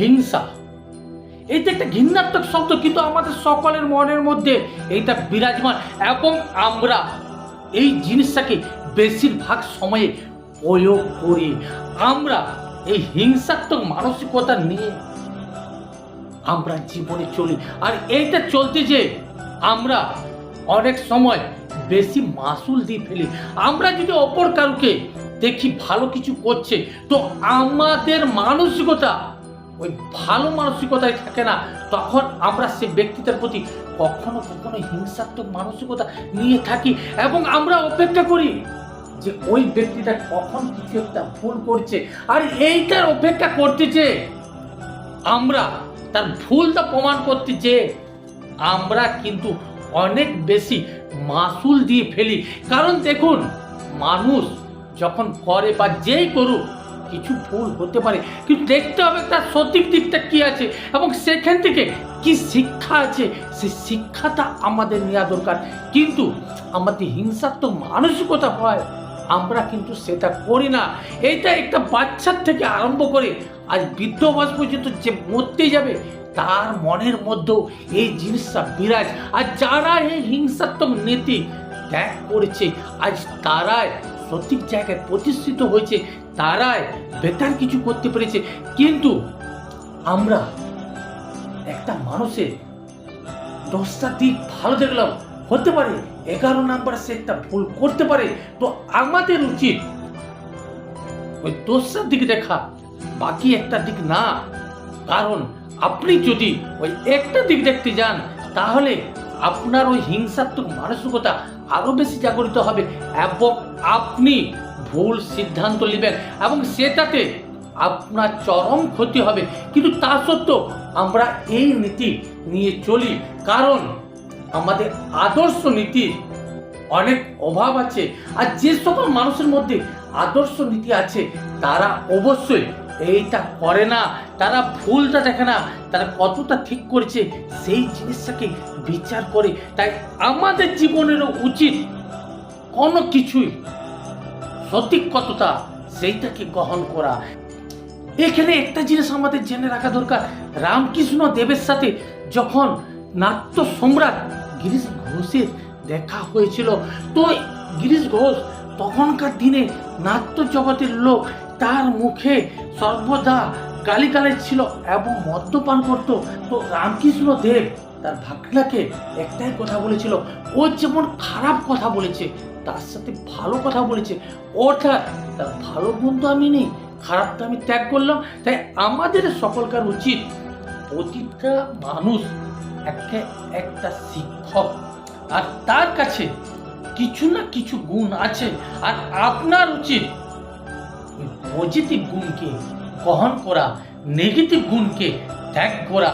হিংসা। এইটা একটা ঘৃণাত্মক শব্দ কিন্তু আমাদের সকলের মনের মধ্যে এইটা বিরাজমান এবং আমরা এই জিনিসটাকে বেশিরভাগ সময়ে প্রয়োগ করি। আমরা এই হিংসাত্মক মানসিকতা নিয়ে আমরা জীবনে চলি। আর এইটা চলতে যে আমরা অনেক সময় বেশি মাসুল দিয়ে ফেলি। আমরা যদি অপর কারুকে দেখি ভালো কিছু করছে, তো আমাদের মানসিকতা ওই ভালো মানসিকতায় থাকে না, তখন আমরা সে ব্যক্তিটার প্রতি কখনো কখনো হিংসাত্মক মানসিকতা নিয়ে থাকি এবং আমরা অপেক্ষা করি যে ওই ব্যক্তিটা কখন কিছু একটা ভুল করছে। আর এইটার অপেক্ষা করতেছে আমরা তার ভুলটা প্রমাণ করতে যে আমরা কিন্তু অনেক বেশি মাসুল দিয়ে ফেলি। কারণ দেখুন, মানুষ যখন করে বা যেই করুক কিছু ভুল হতে পারে, কিন্তু দেখতে হবে তার সঠিক দিকটা কি আছে এবং সেখান থেকে কি শিক্ষা আছে। সেই শিক্ষাটা আমাদের নেওয়া দরকার। কিন্তু আমাদের হিংসাত্মক মানসিকতা হয়, আমরা কিন্তু সেটা করি না। এইটা একটা বাচ্চার থেকে আরম্ভ করে আজ বৃদ্ধ বয়স পর্যন্ত যে মরতে যাবে, তার মনের মধ্যেও এই জিনিসটা বিরাজ। আর যারা এই হিংসাত্মক নীতি ত্যাগ করেছে, আজ তারাই সঠিক জায়গায় প্রতিষ্ঠিত হয়েছে, তারাই বেটার কিছু করতে পেরেছে। কিন্তু আমরা একটা মানুষের দশটা দিক ভালো দেখলাম, হতে পারে এগারো নাম্বার সে একটা ভুল করতে পারে, তো আমাদের উচিত ওই দশটার দিক দেখা, বাকি একটা দিক না। কারণ আপনি যদি ওই একটা দিক দেখতে যান, তাহলে আপনার ওই হিংসাত্মক মানসিকতা আরও বেশি জাগরিত হবে এবং আপনি ভুল সিদ্ধান্ত নেবেন এবং সেটাতে আপনার চরম ক্ষতি হবে। কিন্তু তা সত্ত্বেও আমরা এই নীতি নিয়ে চলি কারণ আমাদের আদর্শ নীতির অনেক অভাব আছে। আর যে সকল মানুষের মধ্যে আদর্শ নীতি আছে, তারা অবশ্যই এইটা করে না, তারা ভুলটা দেখে না, তারা কতটা ঠিক করেছে, সেই জিনিসটাকে বিচার করে। তাই আমাদের জীবনেরও উচিত কোনো কিছুই সঠিক কতটা, সেইটাকে গ্রহণ করা। এখানে একটা জিনিস আমাদের জেনে রাখা দরকার। রামকৃষ্ণ দেবের সাথে যখন নাট্য সম্রাট গিরিশ ঘোষের দেখা হয়েছিল, তো গিরিশ ঘোষ তখনকার দিনে নাট্য জগতের লোক তার মুখে সর্বদা গালিগালাজ ছিল এবং মদ্যপান করত তো রামকৃষ্ণ দেব তার ভাগনাকে একটাই কথা বলেছিল, ও যেমন খারাপ কথা বলেছে, তার সাথে ভালো কথা বলেছে। অর্থাৎ তার ভালো গুণ তো আমি নেই খারাপটা আমি ত্যাগ করলাম, তাই আমাদের সকলকার উচিত প্রতিটা মানুষ একটা একটা শিক্ষক। আর তার কাছে কিছু না কিছু গুণ আছে, আর আপনার উচিত পজিটিভ গুণকে গ্রহণ করা নেগেটিভ গুণকে ত্যাগ করা।